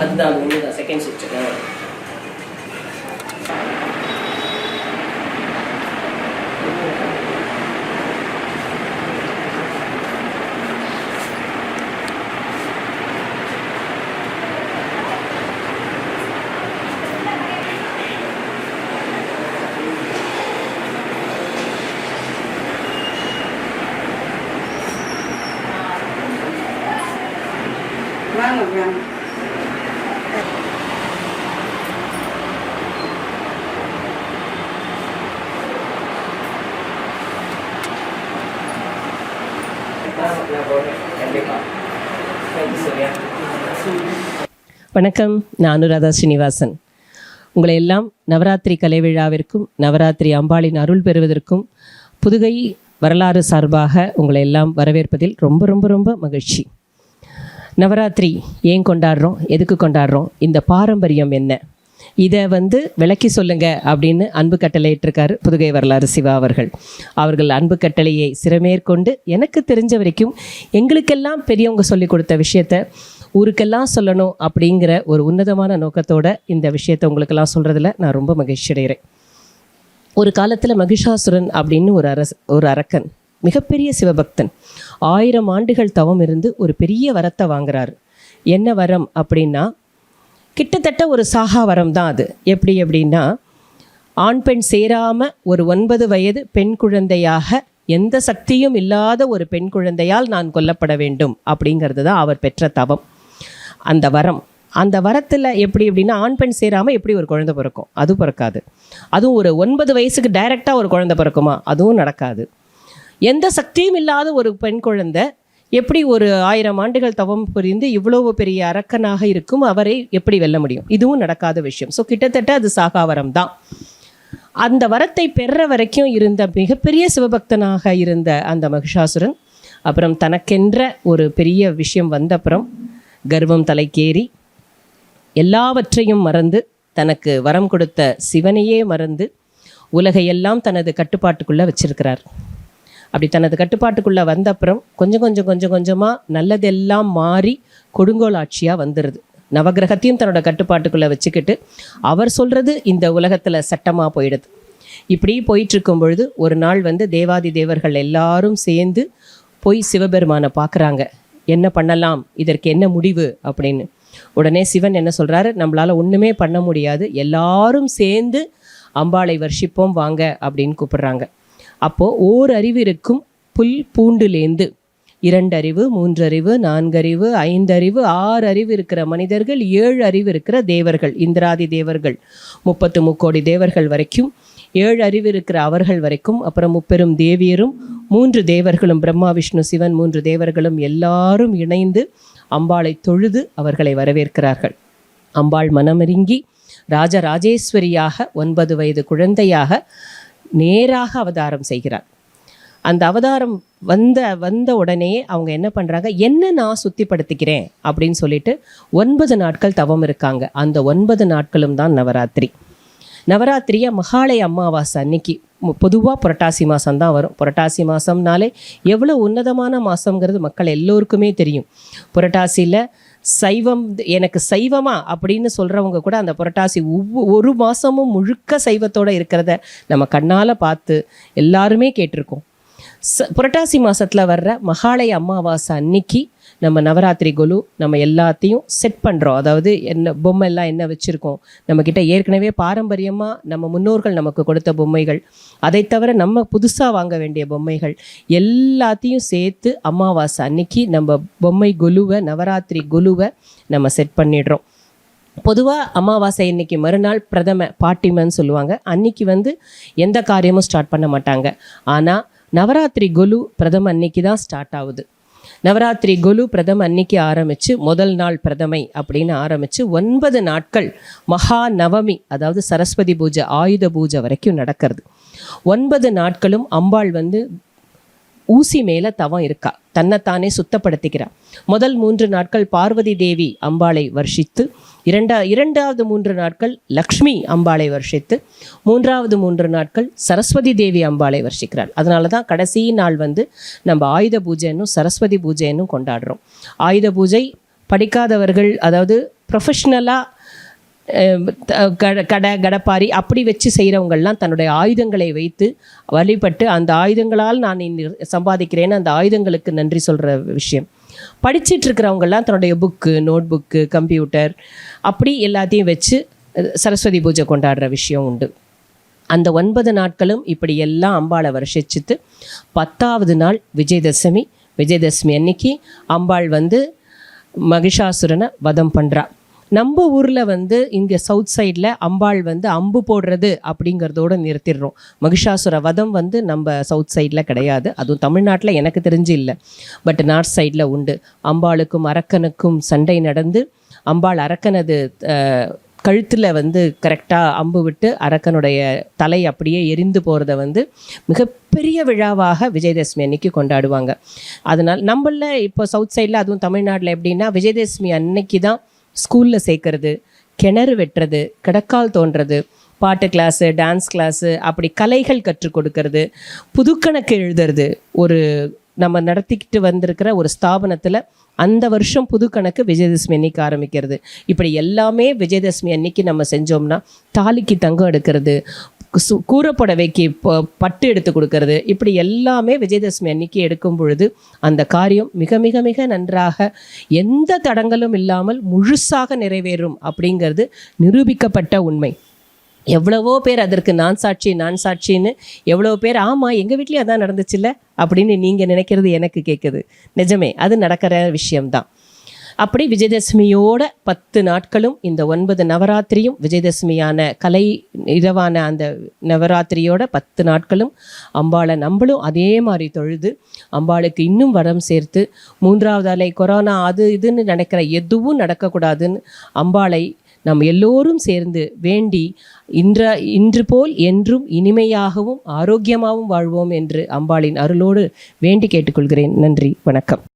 அதுதான் அது ஒன்று தான் செகண்ட் சுவிட்ச் வாங்க வாங்க கண்டிப்பாக தேங்க்யூ சூர்யா வணக்கம். நான் அனுராதா ஸ்ரீனிவாசன் உங்களை எல்லாம் நவராத்திரி கலை விழாவிற்கும் நவராத்திரி அம்பாளின் அருள் பெறுவதற்கும் புதுகை வரலாறு சார்பாக உங்களை எல்லாம் வரவேற்பதில் ரொம்ப ரொம்ப ரொம்ப மகிழ்ச்சி. நவராத்திரி ஏன் கொண்டாடுறோம்? எதுக்கு கொண்டாடுறோம்? இந்த பாரம்பரியம் என்ன? இதை வந்து விளக்கி சொல்லுங்க அப்படின்னு அன்பு கட்டளையிட்டிருக்காரு புதுகை வரலாறு சிவா அவர்கள். அவர்கள் அன்பு கட்டளையை சிறமேற்கொண்டு எனக்கு தெரிஞ்ச வரைக்கும் எங்களுக்கெல்லாம் பெரியவங்க சொல்லி கொடுத்த விஷயத்தை ஊருக்கெல்லாம் சொல்லணும் அப்படிங்கிற ஒரு உன்னதமான நோக்கத்தோட இந்த விஷயத்தை உங்களுக்கெல்லாம் சொல்கிறதுல நான் ரொம்ப மகிழ்ச்சி அடைகிறேன். ஒரு காலத்தில் மகிஷாசுரன் அப்படின்னு ஒரு அரச ஒரு அரக்கன் மிகப்பெரிய சிவபக்தன் ஆயிரம் ஆண்டுகள் தவம் இருந்து ஒரு பெரிய வரத்தை வாங்குறாரு. என்ன வரம் அப்படின்னா கிட்டத்தட்ட ஒரு சாகா வரம் தான் அது. எப்படி அப்படின்னா ஆண் பெண் சேராமல் ஒரு ஒன்பது வயது பெண் குழந்தையாக எந்த சக்தியும் இல்லாத ஒரு பெண் குழந்தையால் நான் கொல்லப்பட வேண்டும் அப்படிங்கிறது தான் அவர் பெற்ற தவம். அந்த வரம். அந்த வரத்தில் எப்படி எப்படின்னா ஆண் பெண் சேராமல் எப்படி ஒரு குழந்தை பிறக்கும்? அது பிறக்காது. அதுவும் ஒரு ஒன்பது வயசுக்கு டைரெக்டாக ஒரு குழந்தை பிறக்குமா? அதுவும் நடக்காது. எந்த சக்தியும் இல்லாத ஒரு பெண் குழந்தை எப்படி ஒரு ஆயிரம் ஆண்டுகள் தவம் புரிந்து இவ்வளவு பெரிய அரக்கனாக இருக்கும் அவரை எப்படி வெல்ல முடியும்? இதுவும் நடக்காத விஷயம். ஸோ கிட்டத்தட்ட அது சாகாவரம் தான். அந்த வரத்தை பெற வரைக்கும் இருந்த மிகப்பெரிய சிவபக்தனாக இருந்த அந்த மகிஷாசுரன் அப்புறம் தனக்கென்ற ஒரு பெரிய விஷயம் வந்த அப்புறம் கர்வம் தலைக்கேறி எல்லாவற்றையும் மறந்து தனக்கு வரம் கொடுத்த சிவனையே மறந்து உலகையெல்லாம் தனது கட்டுப்பாட்டுக்குள்ளே வச்சிருக்கிறார். அப்படி தனது கட்டுப்பாட்டுக்குள்ளே வந்த அப்புறம் கொஞ்சம் கொஞ்சம் கொஞ்சம் கொஞ்சமாக நல்லதெல்லாம் மாறி கொடுங்கோல் ஆட்சியாக வந்துடுது நவகிரகத்தையும் தன்னோட கட்டுப்பாட்டுக்குள்ளே வச்சுக்கிட்டு அவர் சொல்கிறது இந்த உலகத்தில் சட்டமாக போயிடுது. இப்படி போயிட்டுருக்கும் பொழுது ஒரு நாள் வந்து தேவாதி தேவர்கள் எல்லாரும் சேர்ந்து போய் சிவபெருமானை பார்க்குறாங்க. என்ன பண்ணலாம்? இதற்கு என்ன முடிவு? அப்படின்னு. உடனே சிவன் என்ன சொல்கிறாரு நம்மளால் ஒன்றுமே பண்ண முடியாது. எல்லாரும் சேர்ந்து அம்பாளை வர்ஷிப்போம் வாங்க அப்படின்னு கூப்பிடுறாங்க. அப்போது ஓர் அறிவு இருக்கும் புல் பூண்டுலேந்து. இரண்டறிவு மூன்றறிவு நான்கறிவு ஐந்தறிவு ஆறு அறிவு இருக்கிற மனிதர்கள் ஏழு அறிவு இருக்கிற தேவர்கள் இந்திராதி தேவர்கள் முப்பத்து முக்கோடி தேவர்கள் வரைக்கும் ஏழு அறிவு இருக்கிற அவர்கள் வரைக்கும் அப்புறம் முப்பெரும் தேவியரும் மூன்று தேவர்களும் பிரம்மா விஷ்ணு சிவன் மூன்று தேவர்களும் எல்லாரும் இணைந்து அம்பாளை தொழுது அவர்களை வரவேற்கிறார்கள். அம்பாள் மனமிருங்கி ராஜராஜேஸ்வரியாக ஒன்பது வயது குழந்தையாக நேராக அவதாரம் செய்கிறார் அந்த அவதாரம் வந்த வந்த உடனே அவங்க என்ன பண்ணுறாங்க என்ன நான் சுத்திப்படுத்திக்கிறேன்? அப்படின்னு சொல்லிட்டு ஒன்பது நாட்கள் தவம் இருக்காங்க. அந்த ஒன்பது நாட்களும் தான் நவராத்திரி. நவராத்திரியை மகாலய அமாவாசை அன்னைக்கு பொதுவாக புரட்டாசி மாதம் தான் வரும். புரட்டாசி மாதம்னாலே எவ்வளோ உன்னதமான மாதங்கிறது மக்கள் எல்லோருக்குமே தெரியும். புரட்டாசியில் சைவம் எனக்கு சைவமா அப்படின்னு சொல்கிறவங்க கூட அந்த புரட்டாசி ஒவ்வொரு ஒரு மாதமும் முழுக்க சைவத்தோடு இருக்கிறத நம்ம கண்ணால் பார்த்து எல்லாருமே கேட்டிருக்கோம். ச புரட்டாசி மாதத்தில் வர்ற மகாலய அமாவாசை அன்னைக்கு நம்ம நவராத்திரி கொலு நம்ம எல்லாத்தையும் செட் பண்ணுறோம் அதாவது என்ன பொம்மை எல்லாம் என்ன வச்சுருக்கோம்? நம்மக்கிட்ட ஏற்கனவே பாரம்பரியமாக நம்ம முன்னோர்கள் நமக்கு கொடுத்த பொம்மைகள். அதை தவிர நம்ம புதுசாக வாங்க வேண்டிய பொம்மைகள். எல்லாத்தையும் சேர்த்து அமாவாசை அன்னைக்கு நம்ம பொம்மை கொலுவை நவராத்திரி கொலுவை நம்ம செட் பண்ணிடுறோம். பொதுவாக அமாவாசை இன்னைக்கு மறுநாள் பிரதம பாட்டிமன்னு சொல்லுவாங்க. அன்னைக்கு வந்து எந்த காரியமும் ஸ்டார்ட் பண்ண மாட்டாங்க. ஆனால் நவராத்திரி கொலு பிரதம அன்னைக்கு தான் ஸ்டார்ட் ஆகுது. நவராத்திரி குலு பிரதம அன்னைக்கு ஆரம்பித்து முதல் நாள் பிரதமை அப்படின்னு ஆரம்பித்து ஒன்பது நாட்கள் மகா நவமி அதாவது சரஸ்வதி பூஜை ஆயுத பூஜை வரைக்கும் நடக்கிறது. ஒன்பது நாட்களும் அம்பாள் வந்து ஊசி மேல தவம் இருக்கா? தன்னைத்தானே சுத்தப்படுத்திக்கிறார். முதல் மூன்று நாட்கள் பார்வதி தேவி அம்பாளை வர்ஷித்து இரண்டா இரண்டாவது மூன்று நாட்கள் லக்ஷ்மி அம்பாளை வர்ஷித்து மூன்றாவது மூன்று நாட்கள் சரஸ்வதி தேவி அம்பாளை வர்ஷிக்கிறார். அதனால தான் கடைசி நாள் வந்து நம்ம ஆயுத பூஜைன்னும் சரஸ்வதி பூஜைன்னும் கொண்டாடுறோம். ஆயுத பூஜை படிக்காதவர்கள் அதாவது ப்ரொஃபஷ்னலாக கடை கடப்பாரி அப்படி வச்சு செய்கிறவங்கள்லாம் தன்னுடைய ஆயுதங்களை வைத்து வழிபட்டு அந்த ஆயுதங்களால் நான் சம்பாதிக்கிறேன்னு அந்த ஆயுதங்களுக்கு நன்றி சொல்கிற விஷயம். படிச்சுட்டு இருக்கிறவங்கெல்லாம் தன்னுடைய புக்கு நோட் புக்கு கம்ப்யூட்டர் அப்படி எல்லாத்தையும் வச்சு சரஸ்வதி பூஜை கொண்டாடுற விஷயம் உண்டு. அந்த ஒன்பது நாட்களும் இப்படி எல்லாம் அம்பாளை வருஷிச்சுட்டு பத்தாவது நாள் விஜயதசமி விஜயதசமி அன்னைக்கு அம்பாள் வந்து மகிஷாசுரனை வதம் பண்ணுறா நம்ம ஊரில் வந்து இங்கே சவுத் சைடில் அம்பாள் வந்து அம்பு போடுறது அப்படிங்கிறதோட நிறுத்திடுறோம். மகிஷாசுர வதம் வந்து நம்ம சவுத் சைடில் கிடையாது. அதுவும் தமிழ்நாட்டில் எனக்கு தெரிஞ்சு இல்லை. பட் நார்த் சைடில் உண்டு. அம்பாளுக்கும் அரக்கனுக்கும் சண்டை நடந்து அம்பாள் அரக்கனது கழுத்தில் வந்து கரெக்டாக அம்பு விட்டு அரக்கனுடைய தலை அப்படியே எரிந்து போகிறத வந்து மிகப்பெரிய விழாவாக விஜயதசமி அன்னைக்கு கொண்டாடுவாங்க. அதனால் நம்மள இப்போ சவுத் சைடில் அதுவும் தமிழ்நாட்டில் எப்படின்னா விஜயதசமி அன்னைக்கு தான் ஸ்கூலில் சேர்க்கறது கிணறு வெட்டுறது கிடக்கால் தோன்றது பாட்டு கிளாஸு டான்ஸ் கிளாஸு அப்படி கலைகள் கற்றுக் கொடுக்கறது புதுக்கணக்கு எழுதுறது. ஒரு நம்ம நடத்திக்கிட்டு வந்திருக்கிற ஒரு ஸ்தாபனத்தில் அந்த வருஷம் புது கணக்கு விஜயதசமி அன்னைக்கு ஆரம்பிக்கிறது. இப்படி எல்லாமே விஜயதசமி அன்னைக்கு நம்ம செஞ்சோம்னா தாலிக்கு தங்கம் எடுக்கிறது சு ப- பட்டு எடுத்து கொடுக்கறது. இப்படி எல்லாமே விஜயதசமி அன்னைக்கு எடுக்கும் பொழுது அந்த காரியம் மிக மிக மிக நன்றாக எந்த தடங்களும் இல்லாமல் முழுசாக நிறைவேறும் அப்படிங்கிறது நிரூபிக்கப்பட்ட உண்மை. எவ்வளவோ பேர் அதற்கு நான் சாட்சி நான் சாட்சின்னு எவ்வளோ பேர் ஆமாம் எங்கள் வீட்லேயும் அதான் நடந்துச்சுல்ல? அப்படின்னு நீங்கள் நினைக்கிறது எனக்கு கேட்குது நிஜமே அது நடக்கிற விஷயம்தான். அப்படி விஜயதசமியோட பத்து நாட்களும் இந்த ஒன்பது நவராத்திரியும் விஜயதசமியான கலை இரவான அந்த நவராத்திரியோட பத்து நாட்களும் அம்பாளை நம்மளும் அதே மாதிரி தொழுது அம்பாளுக்கு இன்னும் வரம் சேர்த்து மூன்றாவது அலை கொரோனா அது இதுன்னு நினைக்கிற எதுவும் நடக்கக்கூடாதுன்னு அம்பாளை நாம் எல்லோரும் சேர்ந்து வேண்டி இன்ற இன்று போல் என்றும் இனிமையாகவும் ஆரோக்கியமாகவும் வாழ்வோம் என்று அம்பாளின் அருளோடு வேண்டி கேட்டுக்கொள்கிறேன். நன்றி வணக்கம்.